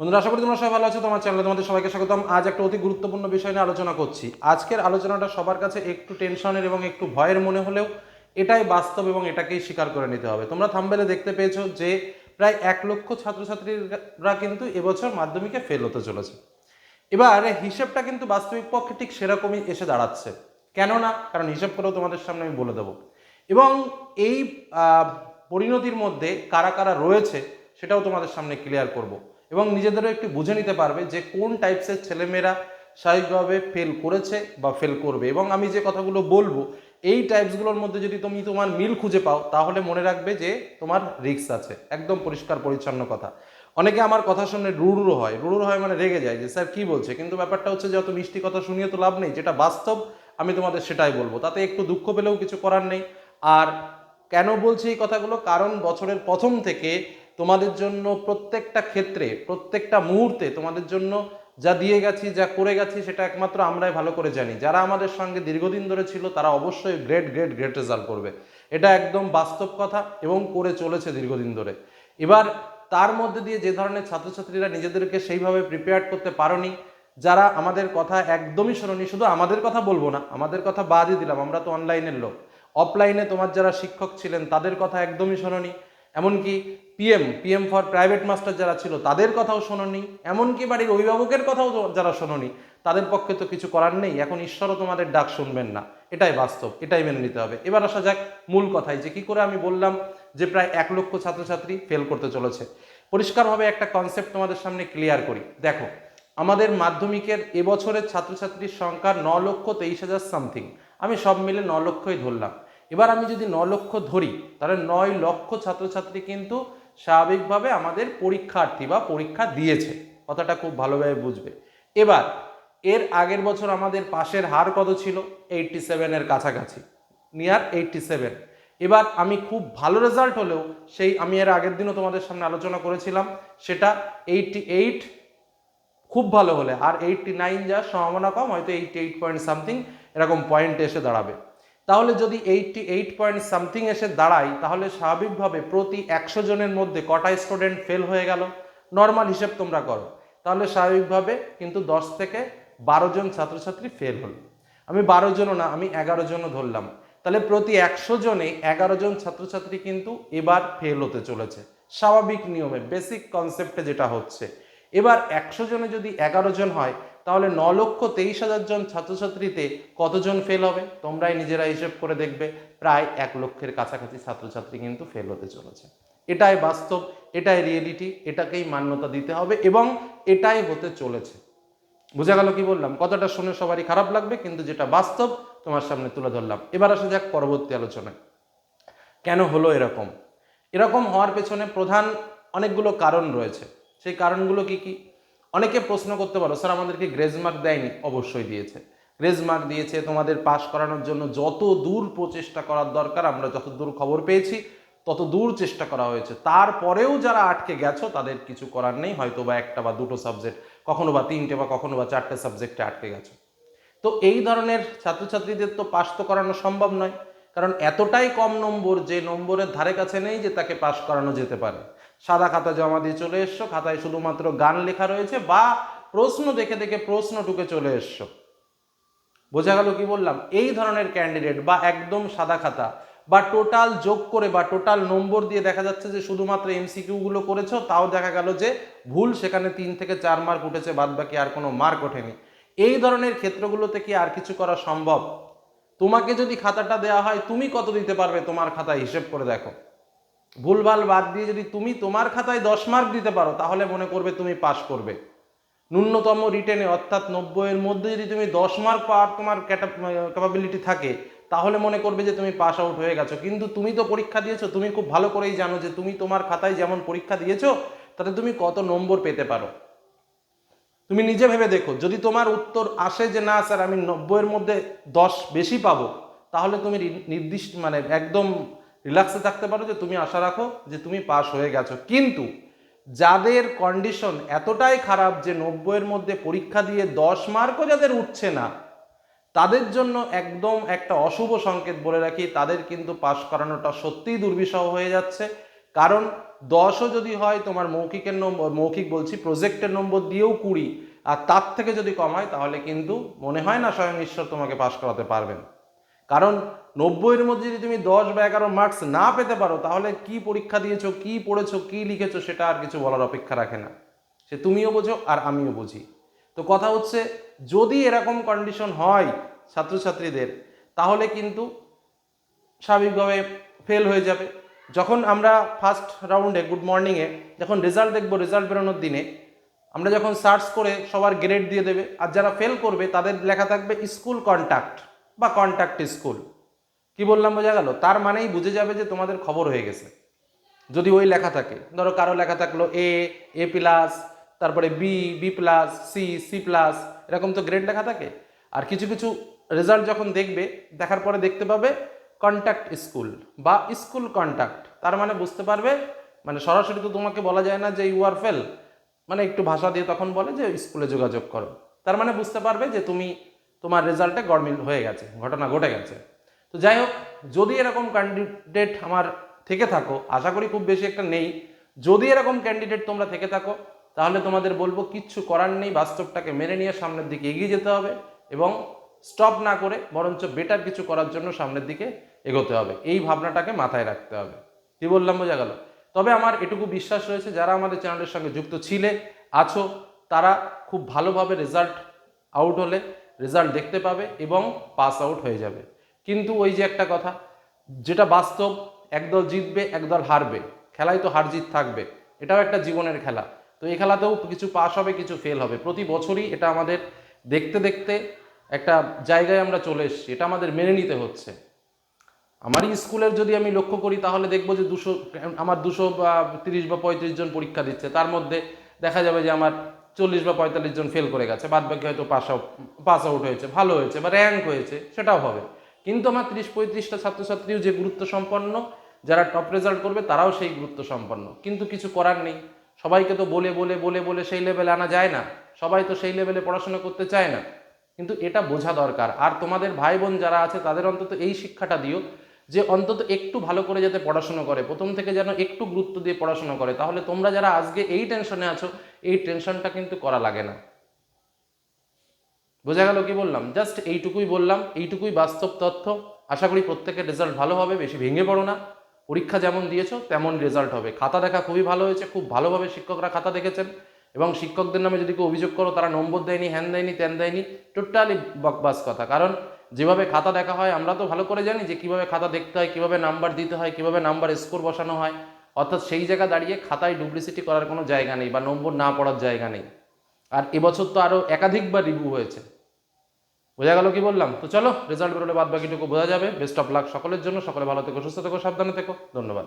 বন্ধুরা, আশা করি তোমরা সবাই ভালো আছো। তোমার চ্যানেলে তোমাদের সবাইকে স্বাগতম। আজ একটা অতি গুরুত্বপূর্ণ বিষয় নিয়ে আলোচনা করছি। আজকের আলোচনাটা সবার কাছে একটু টেনশনের এবং একটু ভয়ের মনে হলেও এটাই বাস্তব এবং এটাকেই স্বীকার করে নিতে হবে। তোমরা থাম্বেলে দেখতে পেয়েছ যে প্রায় এক লক্ষ ছাত্রছাত্রীরা কিন্তু এবছর মাধ্যমিকে ফেল হতে চলেছে। এবার হিসেবটা কিন্তু বাস্তবিক পক্ষে ঠিক সেরকমই এসে দাঁড়াচ্ছে। কেননা, কারণ হিসেব করেও তোমাদের সামনে আমি বলে দেবো। এবং এই পরিণতির মধ্যে কারা কারা রয়েছে সেটাও তোমাদের সামনে ক্লিয়ার করব। এবং নিজেদেরও একটু বুঝে নিতে পারবে যে কোন টাইপসের ছেলেমেয়েরা স্বাভাবিকভাবে ফেল করেছে বা ফেল করবে। এবং আমি যে কথাগুলো বলব, এই টাইপসগুলোর মধ্যে যদি তুমি তোমার মিল খুঁজে পাও, তাহলে মনে রাখবে যে তোমার রিস্ক আছে। একদম পরিষ্কার, পরিচ্ছন্ন কথা। অনেকে আমার কথা শুনে রুড়ুরো হয়। রুড়ুরো হয় মানে রেগে যায় যে, স্যার, কি বলছে? কিন্তু ব্যাপারটা হচ্ছে যে অত মিষ্টি কথা শুনিয়ে তো লাভ নেই। যেটা বাস্তব, আমি তোমাদের সেটাই বলব। তাতে একটু দুঃখ পেলেও কিছু করার নেই। আর কেন বলছি এই কথাগুলো? কারণ বছরের প্রথম থেকে তোমাদের জন্য প্রত্যেকটা ক্ষেত্রে, প্রত্যেকটা মুহূর্তে তোমাদের জন্য যা দিয়ে গেছি, যা করে গেছি, সেটা একমাত্র আমরাই ভালো করে জানি। যারা আমাদের সঙ্গে দীর্ঘদিন ধরে ছিল, তারা অবশ্যই গ্রেট গ্রেট গ্রেট রেজাল্ট করবে। এটা একদম বাস্তব কথা এবং করে চলেছে দীর্ঘদিন ধরে। এবার তার মধ্যে দিয়ে যে ধরনের ছাত্রছাত্রীরা নিজেদেরকে সেইভাবে প্রিপেয়ার করতে পারোনি, যারা আমাদের কথা একদমই শোনোনি, শুধু আমাদের কথা বলব না, আমাদের কথা বাদই দিলাম, আমরা তো অনলাইনের লোক। অফলাইনে তোমার যারা শিক্ষক ছিলেন, তাদের কথা একদমই শোনোনি। এমনকি PM PM for private master যারা ছিল, তাদের কথাও শোনোনি। এমনকি বাড়ির অভিভাবকের কথাও যারা শোনোনি, তাদের পক্ষে তো কিছু করার নেই। এখন ঈশ্বরও তোমাদের ডাক শুনবেন না। এটাই বাস্তব, এটাই মেনে নিতে হবে। এবার আসা যাক মূল কথায়, যে কি করে আমি বললাম যে প্রায় এক লক্ষ ছাত্রছাত্রী ফেল করতে চলেছে। পরিষ্কারভাবে একটা কনসেপ্ট তোমাদের সামনে ক্লিয়ার করি। দেখো, আমাদের মাধ্যমিকের এবছরের ছাত্রছাত্রীর সংখ্যা ন লক্ষ তেইশ হাজার সামথিং আমি সব মিলে ন লক্ষই ধরলাম। এবার আমি যদি ন লক্ষ ধরি, তাহলে নয় লক্ষ ছাত্রছাত্রী কিন্তু স্বাভাবিকভাবে আমাদের পরীক্ষার্থী বা পরীক্ষা দিয়েছে। কথাটা খুব ভালোভাবে বুঝবে। এবার, এর আগের বছর আমাদের পাশের হার কত ছিল? এইটটি সেভেনের কাছাকাছি। নিয়ার এইটটি সেভেন এবার আমি খুব ভালো রেজাল্ট হলেও, সেই আমি এর আগের দিনও তোমাদের সামনে আলোচনা করেছিলাম, সেটা এইটটি এইট খুব ভালো হলে, আর এইটটি নাইন যাওয়ার সম্ভাবনা কম, হয়তো এইটটি এইট পয়েন্ট সামথিং এরকম পয়েন্ট এসে দাঁড়াবে। তাহলে যদি এইটটি, এইট পয়েন্ট সামথিং এসে দাঁড়ায়, তাহলে স্বাভাবিকভাবে প্রতি একশো জনের মধ্যে কটা স্টুডেন্ট ফেল হয়ে গেল? নর্মাল হিসেব তোমরা করো। তাহলে স্বাভাবিকভাবে কিন্তু দশ থেকে বারো জন ছাত্রছাত্রী ফেল হলো। আমি বারো জনও না, আমি এগারো জনও ধরলাম। তাহলে প্রতি একশো জনে এগারো জন ছাত্রছাত্রী কিন্তু এবার ফেল হতে চলেছে। স্বাভাবিক নিয়মে বেসিক কনসেপ্টে যেটা হচ্ছে। এবার একশো জনে যদি এগারো জন হয় তাহলে ন লক্ষ তেইশ হাজার জন ছাত্রছাত্রীতে কতজন ফেল হবে? তোমরাই নিজেরা হিসেব করে দেখবে। প্রায় এক লক্ষের কাছাকাছি ছাত্রছাত্রী কিন্তু ফেল হতে চলেছে। এটাই বাস্তব, এটাই রিয়েলিটি এটাকেই মান্যতা দিতে হবে এবং এটাই হতে চলেছে। বোঝা গেল কি বললাম? কথাটা শুনে সবারই খারাপ লাগবে, কিন্তু যেটা বাস্তব, তোমার সামনে তুলে ধরলাম। এবার আসা যাক পরবর্তী আলোচনায়। কেন হলো এরকম? এরকম হওয়ার পেছনে প্রধান অনেকগুলো কারণ রয়েছে। সেই কারণগুলো কি কি? অনেকে প্রশ্ন করতে পারো, স্যার, আমাদেরকে গ্রেজ মার্ক দেয়নি? অবশ্যই দিয়েছে। গ্রেজ মার্ক দিয়েছে, তোমাদের পাস করানোর জন্য যত দূর প্রচেষ্টা করার দরকার, আমরা যত দূর খবর পেয়েছি, তত দূর চেষ্টা করা হয়েছে। তারপরেও যারা আটকে গেছো, তাদের কিছু করার নেই, হয়তো বা একটা বা দুটো সাবজেক্ট, কখনো বা তিনটে বা কখনো বা চারটে সাবজেক্টে আটকে গেছো। তো এই ধরনের ছাত্রছাত্রীদের তো পাশ তো করানো সম্ভব নয়, কারণ এতটাই কম নম্বর যে নম্বরের ধারে কাছে নেই যে তাকে পাশ করানো যেতে পারে। সাদা খাতা জমা দিয়ে চলে এসছো, খাতায় শুধুমাত্র গান লেখা রয়েছে বা প্রশ্ন দেখে দেখে প্রশ্ন টুকে চলে এসছো। বোঝা গেল কি বললাম? এই ধরনের ক্যান্ডিডেট বা একদম সাদা খাতা বা টোটাল যোগ করে বা টোটাল নম্বর দিয়ে দেখা যাচ্ছে যে শুধুমাত্র এমসিকিউ গুলো করেছ, তাও দেখা গেল যে ভুল সেখানে তিন থেকে চার মার্ক উঠেছে বাদ বাকি আর কোনো মার্ক ওঠেনি। এই ধরনের ক্ষেত্রগুলোতে কি আর কিছু করা সম্ভব? তোমাকে যদি খাতাটা দেওয়া হয়, তুমি কত দিতে পারবে তোমার খাতায় হিসেব করে দেখো। ভুলভাল বাদ দিয়ে যদি তুমি তোমার খাতায় দশ মার্ক দিতে পারো, তাহলে মনে করবে তুমি পাশ করবে। ন্যূনতম রিটেনে, অর্থাৎ নব্বইয়ের মধ্যে যদি তুমি দশ মার্ক পাওয়ার তোমার ক্যাপাবিলিটি থাকে, তাহলে মনে করবে যে তুমি পাস আউট হয়ে গেছো। কিন্তু তুমি তো পরীক্ষা দিয়েছ, তুমি খুব ভালো করেই জানো যে তুমি তোমার খাতায় যেমন পরীক্ষা দিয়েছ, তাতে তুমি কত নম্বর পেতে পারো। তুমি নিজে ভেবে দেখো, যদি তোমার উত্তর আসে যে না, স্যার, আমি নব্বইয়ের মধ্যে দশ বেশি পাবো, তাহলে তুমি নির্দিষ্ট মানে একদম রিল্যাক্সে থাকতে পারো যে তুমি আশা রাখো যে তুমি পাস হয়ে গেছো। কিন্তু যাদের কন্ডিশন এতটাই খারাপ যে নব্বইয়ের মধ্যে পরীক্ষা দিয়ে দশ মার্কও যাদের উঠছে না, তাদের জন্য একদম একটা অশুভ সংকেত বলে রাখি, তাদের কিন্তু পাশ করানোটা সত্যিই দুর্বিষহ হয়ে যাচ্ছে। কারণ দশও যদি হয়, তোমার মৌখিকের নম্বর, মৌখিক বলছি প্রজেক্টের নম্বর দিয়েও কুড়ি, আর তার থেকে যদি কম হয়, তাহলে কিন্তু মনে হয় না স্বয়ং ঈশ্বর তোমাকে পাশ করাতে পারবেন। কারণ নব্বইয়ের মধ্যে যদি তুমি দশ বা এগারো মার্কস না পেতে পারো, তাহলে কি পরীক্ষা দিয়েছ, কি পড়েছো, কি লিখেছো সেটা আর কিছু বলার অপেক্ষা রাখে না। সে তুমিও বোঝো আর আমিও বুঝি। তো কথা হচ্ছে, যদি এরকম কন্ডিশন হয় ছাত্রছাত্রীদের, তাহলে কিন্তু স্বাভাবিকভাবে ফেল হয়ে যাবে। যখন আমরা ফার্স্ট রাউন্ডে গুড মর্নিংয়ে যখন রেজাল্ট দেখব রেজাল্ট বেরোনোর দিনে, আমরা যখন সার্চ করে সবার গ্রেড দিয়ে দেবে, আর যারা ফেল করবে, তাদের লেখা থাকবে স্কুল কন্ট্যাক্ট বা কন্ট্যাক্ট স্কুল কি বললাম, বোঝা গেল? তার মানেই বুঝে যাবে যে তোমাদের খবর হয়ে গেছে। যদি ওই লেখা থাকে, ধরো কারও লেখা থাকল এ এ প্লাস তারপরে B B plus C C plus এরকম তো গ্রেড লেখা থাকে? আর কিছু কিছু রেজাল্ট যখন দেখবে, দেখার পরে দেখতে পাবে কন্ট্যাক্ট স্কুল বা স্কুল কন্ট্যাক্ট তার মানে বুঝতে পারবে মানে সরাসরি তো তোমাকে বলা যায় না যে ইউ আর ফেল মানে একটু ভাষা দিয়ে তখন বলে যে স্কুলে যোগাযোগ করো। তার মানে বুঝতে পারবে যে তুমি তোমার রেজাল্টে গরমিল হয়ে গেছে, ঘটনা ঘটে গেছে। তো যাই হোক, যদি এরকম ক্যান্ডিডেট আমার থেকে থাকো, আশা করি খুব বেশি একটা নেই। যদি এরকম ক্যান্ডিডেট তোমরা থেকে থাকো, তাহলে তোমাদের বলব কিচ্ছু করার নেই, বাস্তবটাকে মেনে নিয়ে সামনের দিকে এগিয়ে যেতে হবে এবং স্টপ না করে বরঞ্চ বেটার কিছু করার জন্য সামনের দিকে এগোতে হবে। এই ভাবনাটাকে মাথায় রাখতে হবে। কি বললাম, বোঝা গেল? তবে আমার এটুকু বিশ্বাস রয়েছে, যারা আমাদের চ্যানেলের সঙ্গে যুক্ত ছিলে, আছো, তারা খুব ভালোভাবে রেজাল্ট আউট হলে রেজাল্ট দেখতে পাবে এবং পাস আউট হয়ে যাবে। কিন্তু ওই যে একটা কথা, যেটা বাস্তব একদল জিতবে একদল হারবে। খেলায় তো হার জিত থাকবে। এটাও একটা জীবনের খেলা। তো এই খেলাতেও কিছু পাস হবে, কিছু ফেল হবে। প্রতি বছরই এটা আমাদের দেখতে দেখতে একটা জায়গায় আমরা চলে এসেছি। এটা আমাদের মেনে নিতে হচ্ছে। আমারই স্কুলের যদি আমি লক্ষ্য করি, তাহলে দেখব যে দুশো, আমার দুশো বা তিরিশ বা পঁয়ত্রিশ জন পরীক্ষা দিচ্ছে। তার মধ্যে দেখা যাবে যে আমার চল্লিশ বা পঁয়তাল্লিশ জন ফেল করে গেছে, বাদ বাকি হয়তো পাস আউট পাস আউট হয়েছে, ভালো হয়েছে বা র্যাঙ্ক হয়েছে, সেটাও হবে। কিন্তু আমার ত্রিশ পঁয়ত্রিশটা ছাত্রছাত্রীও যে গুরুত্ব সম্পন্ন, যারা টপ রেজাল্ট করবে তারাও সেই গুরুত্ব সম্পন্ন। কিন্তু কিছু করার নেই। সবাইকে তো বলে বলে বলে বলে সেই লেভেলে আনা যায় না। সবাই তো সেই লেভেলে পড়াশোনা করতে চায় না। কিন্তু এটা বোঝা দরকার। আর তোমাদের ভাই বোন যারা আছে, তাদের অন্তত এই শিক্ষাটা দিও যে অন্তত একটু ভালো করে যাতে পড়াশুনো করে, প্রথম থেকে যেন একটু গুরুত্ব দিয়ে পড়াশোনা করে, তাহলে তোমরা যারা আজকে এই টেনশনে আছো, এই টেনশনটা কিন্তু করা লাগে না। বোঝা গেল কি বললাম? জাস্ট এইটুকুই বললাম, এইটুকুই বাস্তব তথ্য। আশা করি প্রত্যেকের রেজাল্ট ভালো হবে, বেশি ভেঙে পড়ো না। পরীক্ষা যেমন দিয়েছ, তেমন রেজাল্ট হবে। খাতা দেখা খুবই ভালো হয়েছে, খুব ভালোভাবে শিক্ষকরা খাতা দেখেছেন। এবং শিক্ষকদের নামে যদি কেউ অভিযোগ করো, তারা নম্বর দেয়নি হ্যান দেয়নি ত্যান দেয়নি টোটালি বকবাস কথা। কারণ যেভাবে খাতা দেখা হয়, আমরা তো ভালো করে জানি যে কীভাবে খাতা দেখতে হয়, কীভাবে নাম্বার দিতে হয়, কীভাবে নাম্বার স্কোর বসানো হয়। অর্থাৎ সেই জায়গা দাঁড়িয়ে খাতায় ডুপ্লিসিটি করার কোনো জায়গা নেই বা নম্বর না পড়ার জায়গা নেই। আর এবছর তো আরও একাধিকবার রিভিউ হয়েছে। বোঝা গেল কি বললাম? তো চলো রেজাল্ট বেরোলে বাদ বাকিটুকু বোঝা যাবে। বেস্ট অফ লাক সকলের জন্য। সকলে ভালো থেকো, সুস্থ থেকো, সাবধানে থেকো। ধন্যবাদ।